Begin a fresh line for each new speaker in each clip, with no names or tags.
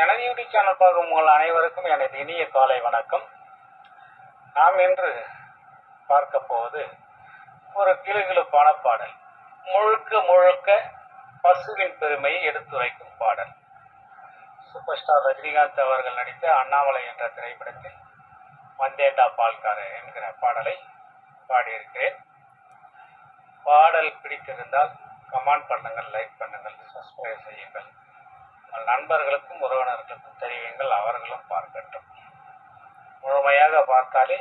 எனது YouTube channel பார்க்கும் உங்கள் அனைவருக்கும் எனது இனிய காலை வணக்கம். நாம் இன்று பார்க்க போவது ஒரு கிளுகிளுப்பான பாடல். முழுக்க முழுக்க பசுவின் பெருமையை எடுத்துரைக்கும் பாடல். சூப்பர் ஸ்டார் ரஜினிகாந்த் அவர்கள் நடித்த அண்ணாமலை என்ற திரைப்படத்தில் வந்தேண்டா பால்கார என்கிற பாடலை பாடியிருக்கிறேன். பாடல் பிடித்திருந்தால் கமெண்ட் பண்ணுங்கள் லைக் பண்ணுங்கள் சப்ஸ்கிரைப் செய்யுங்கள். உங்கள் நண்பர்களுக்கும் உறவினர்களுக்கும் தெரிவியுங்கள் அவர்களும் பார்க்கட்டும். முழுமையாக பார்த்தாலே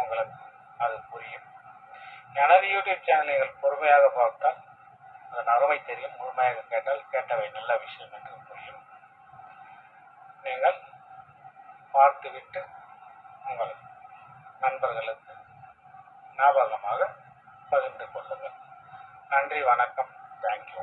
உங்களுக்கு அது புரியும். எனது யூடியூப் சேனல் நீங்கள் பொறுமையாக பார்த்தால் அதன் அருமை தெரியும். முழுமையாக கேட்டால் கேட்டவை நல்ல விஷயம் என்று புரியும். நீங்கள் பார்த்துவிட்டு உங்கள் நண்பர்களுக்கு ஞாபகமாக பகிர்ந்து கொள்ளுங்கள். நன்றி வணக்கம். தேங்க்யூ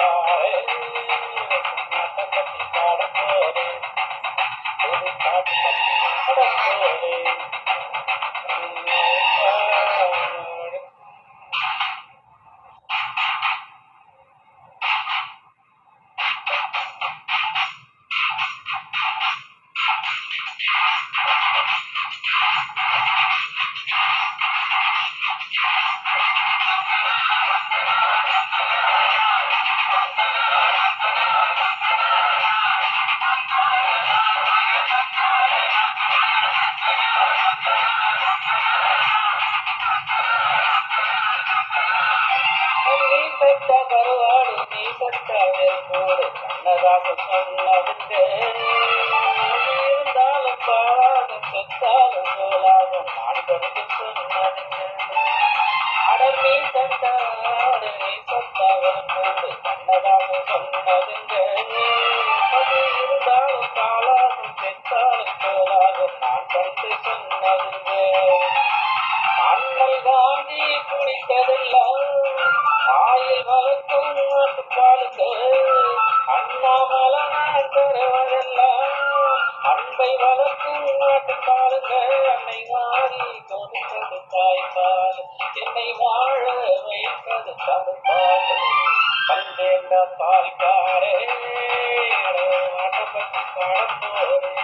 நீ பெற்ற கருவாடு நீ பெற்ற வெறுப்போடு கண்ணதாக சொன்னதுங்க இருந்தாலும் பாராது பெற்றாலும் போலாகும் நான் கொண்டு சொன்னதுங்க அடல் நீ சட்டாடு நீ சொத்த வெறுப்போடு கண்ணதாக சொன்னதுங்க அது இருந்தாலும் பாலாகும் பெற்றாலும் அன்பை வளர்க்கும் பாருங்கள் அன்னை மாறி கொடுத்தது தாய்ப்பால். என்னை வாழ வைத்தது தடுப்பால். கண்டேந்த பால்காரே நாட்டை பற்றி பாடப்போறேன்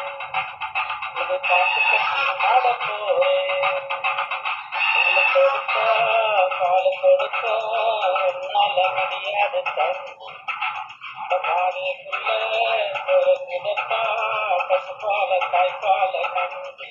இது பாட்டு கட்டி பாடப்போறேன் உள்ள கொடுத்தா பால கொடுத்தா உன்னால முடியாது தம்பி. பாடியக்குள்ள ஒரு முதத்தா பசுபால தாய்ப்பால நன்றி